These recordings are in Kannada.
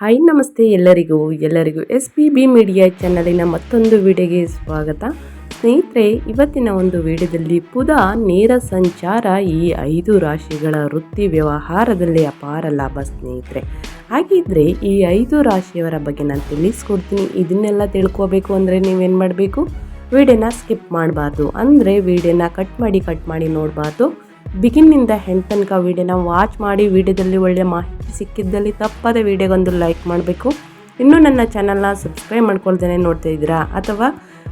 ಹಾಯ್ ನಮಸ್ತೆ ಎಲ್ಲರಿಗೂ. ಎಲ್ಲರಿಗೂ ಎಸ್ ಪಿ ಬಿ ಮೀಡಿಯಾ ಚಾನಲಿನ ಮತ್ತೊಂದು ವಿಡಿಯೋಗೆ ಸ್ವಾಗತ. ಸ್ನೇಹಿತರೆ, ಇವತ್ತಿನ ಒಂದು ವಿಡಿಯೋದಲ್ಲಿ ಪುದ ನೇರ ಸಂಚಾರ ಈ ಐದು ರಾಶಿಗಳ ವೃತ್ತಿ ವ್ಯವಹಾರದಲ್ಲಿ ಅಪಾರ ಲಾಭ ಸ್ನೇಹಿತರೆ. ಹಾಗಿದ್ರೆ ಈ ಐದು ರಾಶಿಯವರ ಬಗ್ಗೆ ನಾನು ತಿಳಿಸ್ಕೊಡ್ತೀನಿ. ಇದನ್ನೆಲ್ಲ ತಿಳ್ಕೋಬೇಕು ಅಂದರೆ ನೀವೇನು ಮಾಡಬೇಕು? ವಿಡಿಯೋನ ಸ್ಕಿಪ್ ಮಾಡಬಾರ್ದು. ಅಂದರೆ ವಿಡಿಯೋನ ಕಟ್ ಮಾಡಿ ಕಟ್ ಮಾಡಿ ನೋಡಬಾರ್ದು. ಬಿಗಿನ್ನಿಂದ ಹೆಂಡ್ ತನಕ ವಿಡಿಯೋನ ವಾಚ್ ಮಾಡಿ ವಿಡಿಯೋದಲ್ಲಿ ಒಳ್ಳೆಯ ಮಾಹಿತಿ ಸಿಕ್ಕಿದ್ದಲ್ಲಿ ತಪ್ಪದೆ ವಿಡಿಯೋಗೊಂದು ಲೈಕ್ ಮಾಡಬೇಕು. ಇನ್ನೂ ನನ್ನ ಚಾನಲ್ನ ಸಬ್ಸ್ಕ್ರೈಬ್ ಮಾಡ್ಕೊಳ್ದೇನೆ ನೋಡ್ತಾ ಇದ್ದೀರಾ? ಅಥವಾ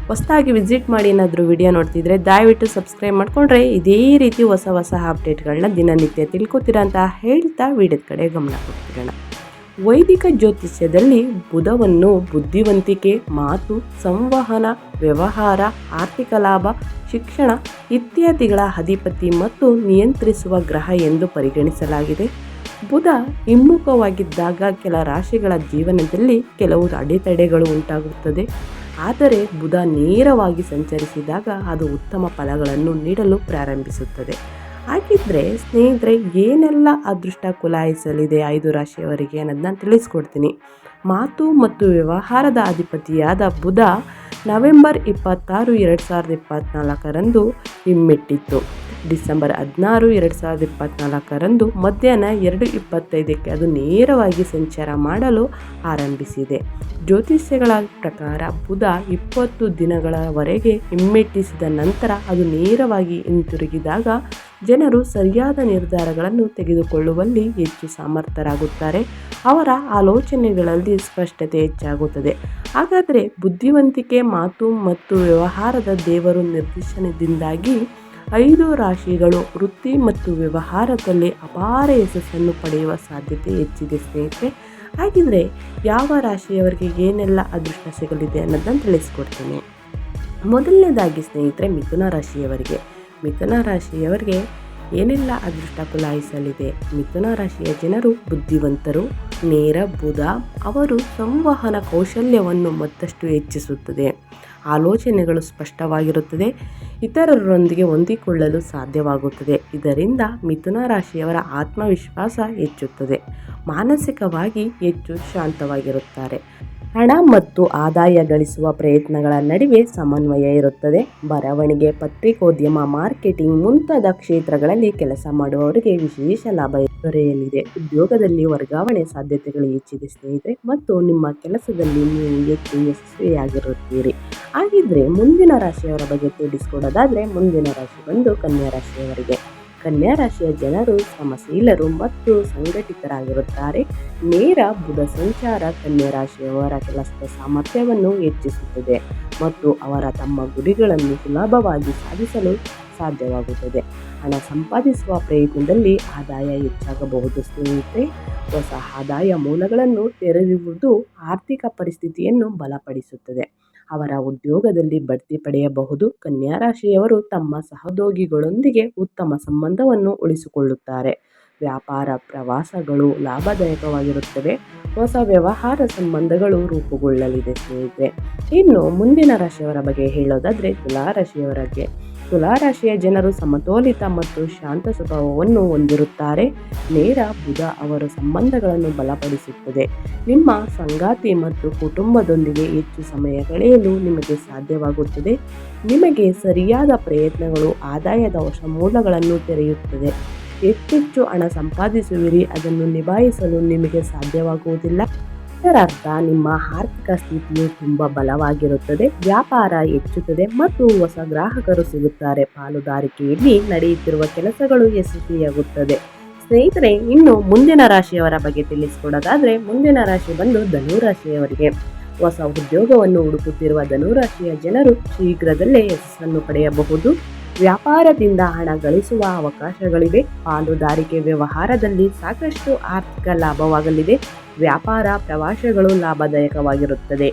ಹೊಸದಾಗಿ ವಿಸಿಟ್ ಮಾಡಿ ಏನಾದರೂ ವಿಡಿಯೋ ನೋಡ್ತಿದ್ರೆ ದಯವಿಟ್ಟು ಸಬ್ಸ್ಕ್ರೈಬ್ ಮಾಡಿಕೊಂಡ್ರೆ ಇದೇ ರೀತಿ ಹೊಸ ಹೊಸ ಅಪ್ಡೇಟ್ಗಳನ್ನ ದಿನನಿತ್ಯ ತಿಳ್ಕೊತೀರಾ ಅಂತ ಹೇಳ್ತಾ ವಿಡಿಯೋದ ಕಡೆ ಗಮನ ಕೊಡ್ತಿರೋಣ ವೈದಿಕ ಜ್ಯೋತಿಷ್ಯದಲ್ಲಿ ಬುಧವನ್ನು ಬುದ್ಧಿವಂತಿಕೆ, ಮಾತು, ಸಂವಹನ, ವ್ಯವಹಾರ, ಆರ್ಥಿಕ ಲಾಭ, ಶಿಕ್ಷಣ ಇತ್ಯಾದಿಗಳ ಅಧಿಪತಿ ಮತ್ತು ನಿಯಂತ್ರಿಸುವ ಗ್ರಹ ಎಂದು ಪರಿಗಣಿಸಲಾಗಿದೆ. ಬುಧ ಹಿಮ್ಮುಖವಾಗಿದ್ದಾಗ ಕೆಲ ರಾಶಿಗಳ ಜೀವನದಲ್ಲಿ ಕೆಲವು ಅಡೆತಡೆಗಳು ಉಂಟಾಗುತ್ತದೆ. ಆದರೆ ಬುಧ ನೇರವಾಗಿ ಸಂಚರಿಸಿದಾಗ ಅದು ಉತ್ತಮ ಫಲಗಳನ್ನು ನೀಡಲು ಪ್ರಾರಂಭಿಸುತ್ತದೆ. ಹಾಗಿದ್ರೆ ಸ್ನೇಹಿತರೆ, ಏನೆಲ್ಲ ಅದೃಷ್ಟ ಕುಲಾಯಿಸಲಿದೆ ಐದು ರಾಶಿಯವರಿಗೆ ಅನ್ನೋದನ್ನ ತಿಳಿಸ್ಕೊಡ್ತೀನಿ. ಮಾತು ಮತ್ತು ವ್ಯವಹಾರದ ಅಧಿಪತಿಯಾದ ಬುಧ ನವೆಂಬರ್ ಇಪ್ಪತ್ತಾರು, ಎರಡು ಸಾವಿರದ ಇಪ್ಪತ್ತ್ನಾಲ್ಕರಂದು ಹಿಮ್ಮೆಟ್ಟಿತ್ತು. ಡಿಸೆಂಬರ್ ಹದಿನಾರು, ಎರಡು ಸಾವಿರದ ಇಪ್ಪತ್ತ್ನಾಲ್ಕರಂದು ಮಧ್ಯಾಹ್ನ ಎರಡು ಇಪ್ಪತ್ತೈದಕ್ಕೆ ಅದು ನೇರವಾಗಿ ಸಂಚಾರ ಮಾಡಲು ಆರಂಭಿಸಿದೆ. ಜ್ಯೋತಿಷ್ಯಗಳ ಪ್ರಕಾರ ಬುಧ ಇಪ್ಪತ್ತು ದಿನಗಳವರೆಗೆ ಹಿಮ್ಮೆಟ್ಟಿಸಿದ ನಂತರ ಅದು ನೇರವಾಗಿ ಹಿಂತಿರುಗಿದಾಗ ಜನರು ಸರಿಯಾದ ನಿರ್ಧಾರಗಳನ್ನು ತೆಗೆದುಕೊಳ್ಳುವಲ್ಲಿ ಹೆಚ್ಚು ಸಮರ್ಥರಾಗುತ್ತಾರೆ. ಅವರ ಆಲೋಚನೆಗಳಲ್ಲಿ ಸ್ಪಷ್ಟತೆ ಹೆಚ್ಚಾಗುತ್ತದೆ. ಹಾಗಾದರೆ ಬುದ್ಧಿವಂತಿಕೆ ಮಾತು ಮತ್ತು ವ್ಯವಹಾರದ ದೇವರು ನಿರ್ದೇಶನದಿಂದಾಗಿ ಐದು ರಾಶಿಗಳು ವೃತ್ತಿ ಮತ್ತು ವ್ಯವಹಾರದಲ್ಲಿ ಅಪಾರ ಯಶಸ್ಸನ್ನು ಪಡೆಯುವ ಸಾಧ್ಯತೆ ಹೆಚ್ಚಿದೆ ಸ್ನೇಹಿತರೆ. ಹಾಗಿದ್ರೆ ಯಾವ ರಾಶಿಯವರಿಗೆ ಏನೆಲ್ಲ ಅದೃಷ್ಟ ಸಿಗಲಿದೆ ಅನ್ನೋದನ್ನು ತಿಳಿಸ್ಕೊಡ್ತೀನಿ. ಮೊದಲನೇದಾಗಿ ಸ್ನೇಹಿತರೆ, ಮಿಥುನ ರಾಶಿಯವರಿಗೆ. ಮಿಥುನ ರಾಶಿಯವರಿಗೆ ಏನೆಲ್ಲ ಅದೃಷ್ಟ ಕುಲಾಯಿಸಲಿದೆ? ಮಿಥುನ ರಾಶಿಯ ಜನರು ಬುದ್ಧಿವಂತರು, ನೇರ ಬುಧ, ಅವರು ಸಂವಹನ ಕೌಶಲ್ಯವನ್ನು ಮತ್ತಷ್ಟು ಹೆಚ್ಚಿಸುತ್ತದೆ. ಆಲೋಚನೆಗಳು ಸ್ಪಷ್ಟವಾಗಿರುತ್ತದೆ, ಇತರರೊಂದಿಗೆ ಹೊಂದಿಕೊಳ್ಳಲು ಸಾಧ್ಯವಾಗುತ್ತದೆ. ಇದರಿಂದ ಮಿಥುನ ರಾಶಿಯವರ ಆತ್ಮವಿಶ್ವಾಸ ಹೆಚ್ಚುತ್ತದೆ, ಮಾನಸಿಕವಾಗಿ ಹೆಚ್ಚು ಶಾಂತವಾಗಿರುತ್ತಾರೆ. ಹಣ ಮತ್ತು ಆದಾಯ ಗಳಿಸುವ ಪ್ರಯತ್ನಗಳ ನಡುವೆ ಸಮನ್ವಯ ಇರುತ್ತದೆ. ಬರವಣಿಗೆ ಪತ್ರಿಕೋದ್ಯಮ ಮಾರ್ಕೆಟಿಂಗ್ ಮುಂತಾದ ಕ್ಷೇತ್ರಗಳಲ್ಲಿ ಕೆಲಸ ಮಾಡುವವರಿಗೆ ವಿಶೇಷ ಲಾಭ ದೊರೆಯಲಿದೆ. ಉದ್ಯೋಗದಲ್ಲಿ ವರ್ಗಾವಣೆ ಸಾಧ್ಯತೆಗಳು ಹೆಚ್ಚಿದೆ ಸ್ನೇಹಿತರೆ, ಮತ್ತು ನಿಮ್ಮ ಕೆಲಸದಲ್ಲಿ ನೀವು ಹೆಚ್ಚು ಯಶಸ್ವಿಯಾಗಿರುತ್ತೀರಿ. ಹಾಗಿದ್ರೆ ಮುಂದಿನ ರಾಶಿಯವರ ಬಗ್ಗೆ ತಿಳಿಸ್ಕೊಡೋದಾದ್ರೆ ಮುಂದಿನ ರಾಶಿ ಬಂದು ಕನ್ಯಾ ರಾಶಿಯವರಿಗೆ. ಕನ್ಯಾ ರಾಶಿಯ ಜನರು ಸಮಶೀಲರು ಮತ್ತು ಸಂಘಟಿತರಾಗಿರುತ್ತಾರೆ. ನೇರ ಬುಧ ಸಂಚಾರ ಕನ್ಯಾ ರಾಶಿಯವರ ಕೆಲಸದ ಸಾಮರ್ಥ್ಯವನ್ನು ಹೆಚ್ಚಿಸುತ್ತದೆ ಮತ್ತು ಅವರ ತಮ್ಮ ಗುರಿಗಳನ್ನು ಸುಲಭವಾಗಿ ಸಾಧಿಸಲು ಸಾಧ್ಯವಾಗುತ್ತದೆ. ಹಣ ಸಂಪಾದಿಸುವ ಪ್ರಯತ್ನದಲ್ಲಿ ಆದಾಯ ಹೆಚ್ಚಾಗಬಹುದು ಸ್ನೇಹಿತರೆ. ಹೊಸ ಆದಾಯ ಮೂಲಗಳನ್ನು ತೆರೆಯುವುದು ಆರ್ಥಿಕ ಪರಿಸ್ಥಿತಿಯನ್ನು ಬಲಪಡಿಸುತ್ತದೆ. ಅವರ ಉದ್ಯೋಗದಲ್ಲಿ ಬಡ್ತಿ ಪಡೆಯಬಹುದು. ಕನ್ಯಾ ರಾಶಿಯವರು ತಮ್ಮ ಸಹೋದ್ಯೋಗಿಗಳೊಂದಿಗೆ ಉತ್ತಮ ಸಂಬಂಧವನ್ನು ಉಳಿಸಿಕೊಳ್ಳುತ್ತಾರೆ. ವ್ಯಾಪಾರ, ಪ್ರವಾಸಗಳು ಲಾಭದಾಯಕವಾಗಿರುತ್ತವೆ. ಹೊಸ ವ್ಯವಹಾರ ಸಂಬಂಧಗಳು ರೂಪುಗೊಳ್ಳಲಿದೆ ಸ್ನೇಹಿತರೆ. ಇನ್ನು ಮುಂದಿನ ರಾಶಿಯವರ ಬಗ್ಗೆ ಹೇಳೋದಾದರೆ ತುಲಾ ರಾಶಿಯವರಿಗೆ ತುಲಾರಾಶಿಯ ಜನರು ಸಮತೋಲಿತ ಮತ್ತು ಶಾಂತ ಸ್ವಭಾವವನ್ನು ಹೊಂದಿರುತ್ತಾರೆ. ನೇರ ಬುಧ ಅವರ ಸಂಬಂಧಗಳನ್ನು ಬಲಪಡಿಸುತ್ತದೆ. ನಿಮ್ಮ ಸಂಗಾತಿ ಮತ್ತು ಕುಟುಂಬದೊಂದಿಗೆ ಹೆಚ್ಚು ಸಮಯ ಕಳೆಯಲು ನಿಮಗೆ ಸಾಧ್ಯವಾಗುತ್ತದೆ. ನಿಮಗೆ ಸರಿಯಾದ ಪ್ರಯತ್ನಗಳು, ಆದಾಯದ ಹೊಸ ಮೂಲಗಳನ್ನು ತೆರೆಯುತ್ತದೆ. ಹೆಚ್ಚೆಚ್ಚು ಹಣ ಸಂಪಾದಿಸುವಿರಿ, ಅದನ್ನು ನಿಭಾಯಿಸಲು ನಿಮಗೆ ಸಾಧ್ಯವಾಗುವುದಿಲ್ಲ. ಇದರರ್ಥ ನಿಮ್ಮ ಆರ್ಥಿಕ ಸ್ಥಿತಿಯು ತುಂಬಾ ಬಲವಾಗಿರುತ್ತದೆ, ವ್ಯಾಪಾರ ಹೆಚ್ಚುತ್ತದೆ ಮತ್ತು ಹೊಸ ಗ್ರಾಹಕರು ಸಿಗುತ್ತಾರೆ. ಪಾಲುದಾರಿಕೆಯಲ್ಲಿ ನಡೆಯುತ್ತಿರುವ ಕೆಲಸಗಳು ಯಶಸ್ವಿಯಾಗುತ್ತದೆ. ಸ್ನೇಹಿತರೆ, ಇನ್ನು ಮುಂದಿನ ರಾಶಿಯವರ ಬಗ್ಗೆ ತಿಳಿಸಿಕೊಡೋದಾದ್ರೆ, ಮುಂದಿನ ರಾಶಿ ಬಂದು ಧನುರಾಶಿಯವರಿಗೆ. ಹೊಸ ಉದ್ಯೋಗವನ್ನು ಹುಡುಕುತ್ತಿರುವ ಧನುರಾಶಿಯ ಜನರು ಶೀಘ್ರದಲ್ಲೇ ಯಶಸ್ಸನ್ನು ಪಡೆಯಬಹುದು. ವ್ಯಾಪಾರದಿಂದ ಹಣ ಗಳಿಸುವ ಅವಕಾಶಗಳಿವೆ. ಪಾಲುದಾರಿಕೆ ವ್ಯವಹಾರದಲ್ಲಿ ಸಾಕಷ್ಟು ಆರ್ಥಿಕ ಲಾಭವಾಗಲಿದೆ. ವ್ಯಾಪಾರ ಪ್ರವಾಸಗಳು ಲಾಭದಾಯಕವಾಗಿರುತ್ತದೆ.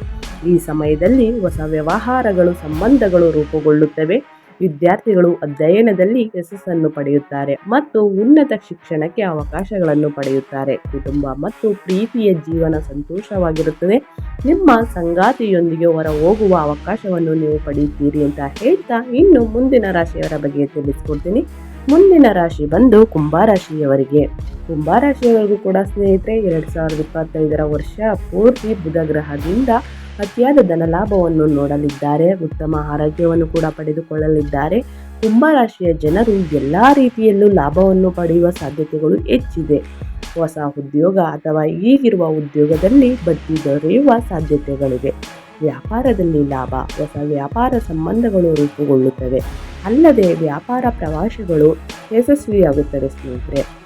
ಈ ಸಮಯದಲ್ಲಿ ಹೊಸ ವ್ಯವಹಾರಗಳು, ಸಂಬಂಧಗಳು ರೂಪುಗೊಳ್ಳುತ್ತವೆ. ವಿದ್ಯಾರ್ಥಿಗಳು ಅಧ್ಯಯನದಲ್ಲಿ ಯಶಸ್ಸನ್ನು ಪಡೆಯುತ್ತಾರೆ ಮತ್ತು ಉನ್ನತ ಶಿಕ್ಷಣಕ್ಕೆ ಅವಕಾಶಗಳನ್ನು ಪಡೆಯುತ್ತಾರೆ. ಕುಟುಂಬ ಮತ್ತು ಪ್ರೀತಿಯ ಜೀವನ ಸಂತೋಷವಾಗಿರುತ್ತದೆ. ನಿಮ್ಮ ಸಂಗಾತಿಯೊಂದಿಗೆ ಹೊರ ಹೋಗುವ ಅವಕಾಶವನ್ನು ನೀವು ಪಡೆಯುತ್ತೀರಿ ಅಂತ ಹೇಳ್ತಾ ಇನ್ನು ಮುಂದಿನ ರಾಶಿಯವರ ಬಗ್ಗೆ ತಿಳಿಸ್ಕೊಡ್ತೀನಿ. ಮುಂದಿನ ರಾಶಿ ಬಂದು ಕುಂಭರಾಶಿಯವರಿಗೆ. ಕುಂಭಾರಾಶಿಯವರಿಗೂ ಕೂಡ ಸ್ನೇಹಿತರೆ, ಎರಡು ಸಾವಿರದ ಇಪ್ಪತ್ತೈದರ ವರ್ಷ ಪೂರ್ತಿ ಬುಧ ಗ್ರಹದಿಂದ ಅತಿಯಾದ ಧನಲಾಭವನ್ನು ನೋಡಲಿದ್ದಾರೆ. ಉತ್ತಮ ಆರೋಗ್ಯವನ್ನು ಕೂಡ ಪಡೆದುಕೊಳ್ಳಲಿದ್ದಾರೆ. ಕುಂಭರಾಶಿಯ ಜನರು ಎಲ್ಲ ರೀತಿಯಲ್ಲೂ ಲಾಭವನ್ನು ಪಡೆಯುವ ಸಾಧ್ಯತೆಗಳು ಹೆಚ್ಚಿದೆ. ಹೊಸ ಉದ್ಯೋಗ ಅಥವಾ ಈಗಿರುವ ಉದ್ಯೋಗದಲ್ಲಿ ಬಡ್ಡಿ ದೊರೆಯುವ ಸಾಧ್ಯತೆಗಳಿವೆ. ವ್ಯಾಪಾರದಲ್ಲಿ ಲಾಭ, ಹೊಸ ವ್ಯಾಪಾರ ಸಂಬಂಧಗಳು ರೂಪುಗೊಳ್ಳುತ್ತವೆ. ಅಲ್ಲದೆ ವ್ಯಾಪಾರ ಪ್ರವಾಸಗಳು ಯಶಸ್ವಿಯಾಗುತ್ತದೆ ಸ್ನೇಹಿತರೆ.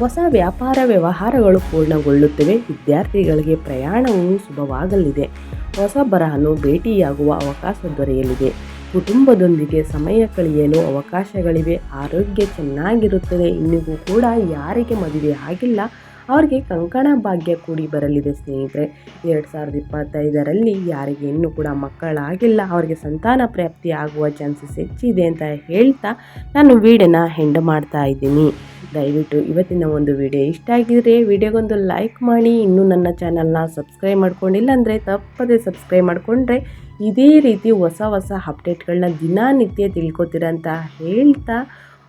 ಹೊಸ ವ್ಯಾಪಾರ ವ್ಯವಹಾರಗಳು ಪೂರ್ಣಗೊಳ್ಳುತ್ತವೆ. ವಿದ್ಯಾರ್ಥಿಗಳಿಗೆ ಪ್ರಯಾಣವು ಶುಭವಾಗಲಿದೆ. ಹೊಸ ಬರಹನು ಭೇಟಿಯಾಗುವ ಅವಕಾಶ ದೊರೆಯಲಿದೆ. ಕುಟುಂಬದೊಂದಿಗೆ ಸಮಯ ಕಳೆಯಲು ಅವಕಾಶಗಳಿವೆ. ಆರೋಗ್ಯ ಚೆನ್ನಾಗಿರುತ್ತದೆ. ಇನ್ನಿಗೂ ಕೂಡ ಯಾರಿಗೆ ಮದುವೆ ಆಗಿಲ್ಲ. ಅವರಿಗೆ ಕಂಕಣ ಭಾಗ್ಯ ಕೂಡಿ ಬರಲಿದೆ ಸ್ನೇಹಿತರೆ. ಎರಡು ಸಾವಿರದ ಇಪ್ಪತ್ತೈದರಲ್ಲಿ ಯಾರಿಗೆ ಇನ್ನೂ ಕೂಡ ಮಕ್ಕಳಾಗಿಲ್ಲ, ಅವರಿಗೆ ಸಂತಾನ ಪ್ರಾಪ್ತಿ ಆಗುವ ಚಾನ್ಸಸ್ ಹೆಚ್ಚಿದೆ ಅಂತ ಹೇಳ್ತಾ ನಾನು ವೀಡಿಯೋನ ಹೆಂಡ್ ಮಾಡ್ತಾ ಇದ್ದೀನಿ. ದಯವಿಟ್ಟು ಇವತ್ತಿನ ಒಂದು ವಿಡಿಯೋ ಇಷ್ಟ ಆಗಿದ್ರೆ ವಿಡಿಯೋಗೊಂದು ಲೈಕ್ ಮಾಡಿ, ಇನ್ನೂ ನನ್ನ ಚಾನಲ್ನ ಸಬ್ಸ್ಕ್ರೈಬ್ ಮಾಡ್ಕೊಂಡಿಲ್ಲ ಅಂದರೆ ತಪ್ಪದೇ ಸಬ್ಸ್ಕ್ರೈಬ್ ಮಾಡಿಕೊಂಡ್ರೆ ಇದೇ ರೀತಿ ಹೊಸ ಹೊಸ ಅಪ್ಡೇಟ್ಗಳನ್ನ ದಿನನಿತ್ಯ ತಿಳ್ಕೊತೀರ ಅಂತ ಹೇಳ್ತಾ